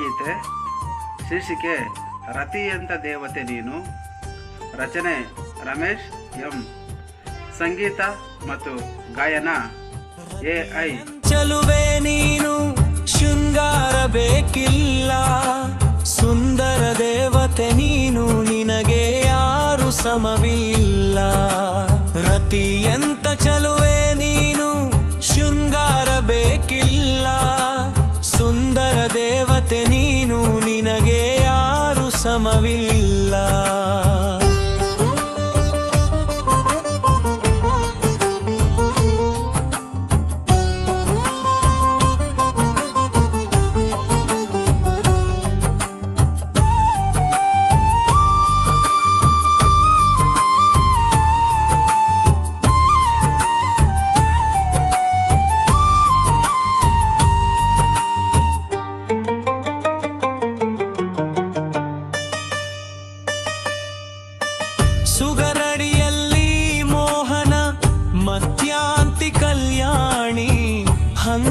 ಭಾವಗೀತೆ ಶೀರ್ಷಿಕೆ ರತಿಯಂತ ದೇವತೆ ನೀನು, ರಚನೆ, ರಮೇಶ್ ಎಂ, ಸಂಗೀತ ಮತ್ತು ಗಾಯನ, ಎ ಐ. ಚಲುವೆ ನೀನು, ಶೃಂಗಾರ ಬೇಕಿಲ್ಲ, ಸುಂದರ ದೇವತೆ ನೀನು, ನಿನಗೆ ಯಾರು ಸಮವಿಲ್ಲ. ರತಿ ಎಂತ ಚಲುವೆ ನೀನು ನಿನಗೆ ಯಾರು ಸಮವಿಲ್ಲ.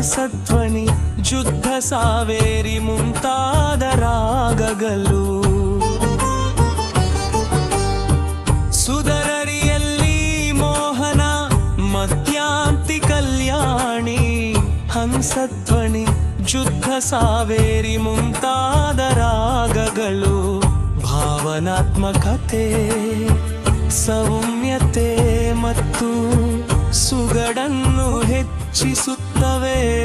ಹಂಸಧ್ವನಿ ಜುದ್ಧ ಸಾವೇರಿ ಮುಂತಾದ ರಾಗಗಳು. ಸುಧರರಿಯಲ್ಲಿ ಮೋಹನ ಮತ್ಯಾಂತಿ ಕಲ್ಯಾಣಿ ಹಂಸತ್ವನಿ ಯುದ್ಧ ಸಾವೇರಿ ಮುಂತಾದ ರಾಗಗಳು. ಭಾವನಾತ್ಮಕತೆ, ಸೌಮ್ಯತೆ ಮತ್ತು ಸುಗಡನ್ನು ಹೆಚ್ಚಿಸುತ್ತವೆ.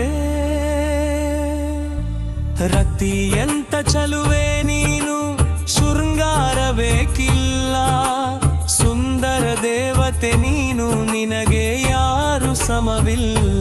ರತಿಯಂತ ಚಲುವೆ ನೀನು? ಶೃಂಗಾರ ಬೇಕಿಲ್ಲ ಸುಂದರ ದೇವತೆ ನೀನು ನಿನಗೆ ಯಾರು ಸಮವಿಲ್ಲ.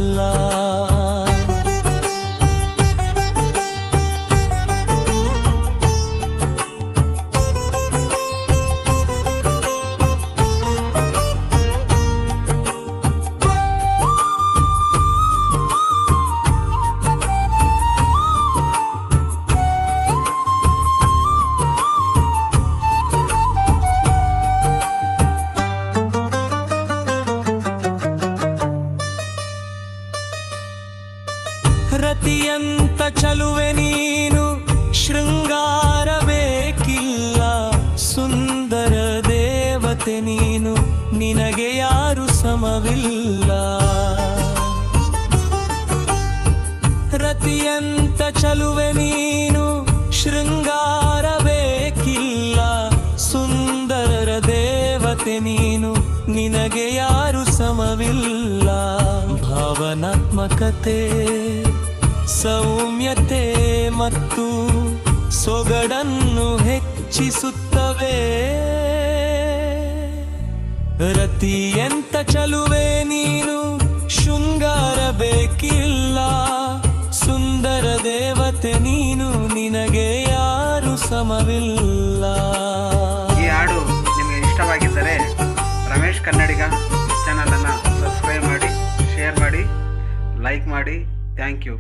ರತಿಯಂತ ಚಲುವೆ ನೀನು, ಶೃಂಗಾರ ಬೇಕಿಲ್ಲ, ಸುಂದರ ದೇವತೆ ನೀನು, ನಿನಗೆ ಯಾರು ಸಮವಿಲ್ಲ. ರತಿಯಂತ ಚಲುವೆ ನೀನು, ಶೃಂಗಾರ ಬೇಕಿಲ್ಲ ಸುಂದರ ದೇವತೆ ನೀನು, ನಿನಗೆ ಯಾರು ಸಮವಿಲ್ಲ. ಭಾವನಾತ್ಮಕತೆ. ಸೌಮ್ಯತೆ ಮತ್ತು ಸೊಗಡನ್ನು ಹೆಚ್ಚಿಸುತ್ತವೆ. ರತಿ ಎಂತ ಚಲುವೆ ನೀನು, ಶೃಂಗಾರ ಬೇಕಿಲ್ಲ. ಸುಂದರ ದೇವತೆ ನೀನು, ನಿನಗೆ ಯಾರು ಸಮವಿಲ್ಲ. ಈ ಹಾಡು ನಿಮಗೆ ಇಷ್ಟವಾಗಿದ್ದರೆ ರಮೇಶ್ ಕನ್ನಡಿಗ ಚಾನಲನ್ನು ಸಬ್ಸ್ಕ್ರೈಬ್ ಮಾಡಿ, ಶೇರ್ ಮಾಡಿ, ಲೈಕ್ ಮಾಡಿ. Thank you.